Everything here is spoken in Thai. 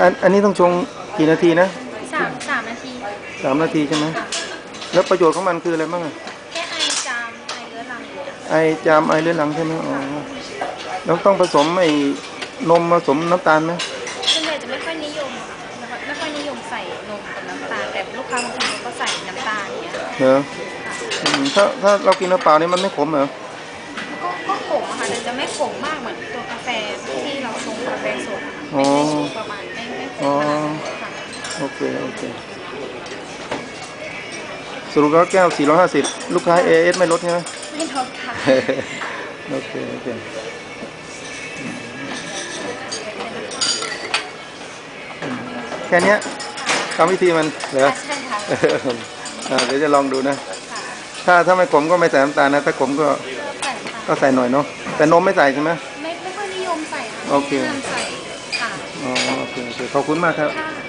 อันอันนี้ต้องชงกี่นาทีนะสามสามนาทีสามนาทีใช่ไหมแล้วประโยชน์ของมันคืออะไรบ้างอะแค่ไอจามไอเรื้อรังเนี่ยไอจามไอเรื้อรังใช่ไหมอ๋อแล้วต้องผสมไอ้นมผสมน้ำตาลไหมส่วนใหญ่จะไม่ค่อยนิยมนะคะไม่ค่อยนิยมใส่นมกับน้ำตาลแต่ลูกค้าบางคนเขาก็ใส่น้ำตาลอย่างเงี้ยเหรออืมถ้าถ้าเรากินน้ำเปล่านี่มันไม่ขมเหรอก็ก็ขมอะค่ะแต่จะไม่ขมมากเหมือนตัวกาแฟที่เราชงกาแฟสดอะค่ะอ๋อไม่ได้ชงประมาณไม่ไม่ขมขนาดนั้ นค่ะโอเค โอเค สรุปแล้วแก้ว 450 ลูกค้า AS ไม่ลดใช่ไหมไม่ลดค่ะ โอเค โอเคอืมแค่เนี้ยทำวิธีมันเหรอใช่ค่ะเอออ่าเดี๋ยวจะลองดูนะค่ะถ้าถ้าไม่ขมก็ไม่ใส่น้ำตาลนะ ถ้าขมก็ใส่น้ำตาลก็ใส่หน่อยเนาะแต่นมไม่ใส่ใช่ไหมไม่ไม่ค่อยนิยมใส่ค่ะโอเค เคโอเคขอบคุณมากครับ